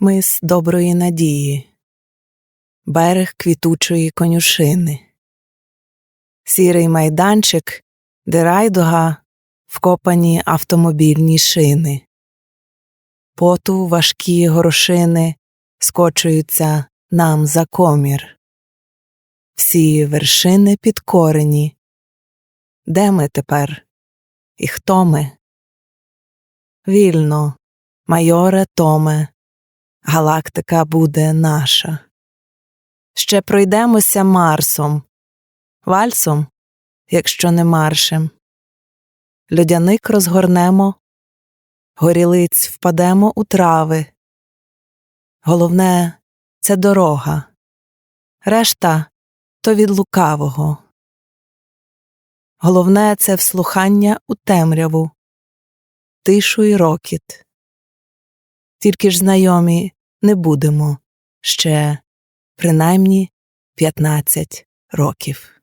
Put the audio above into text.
Мис доброї надії, берег квітучої конюшини, сірий майданчик, де райдуга вкопані автомобільні шини, поту важкі горошини скочуються нам за комір, всі вершини підкорені. Де ми тепер? І хто ми? Вільно, майоре Томе, галактика буде наша. Ще пройдемося Марсом, вальсом, якщо не маршем. Льодяник розгорнемо, горілиць впадемо у трави. Головне це дорога, решта то від лукавого. Головне це вслухання у темряву, тишу й рокіт. Тільки ж знайомі не будемо ще принаймні 15 років.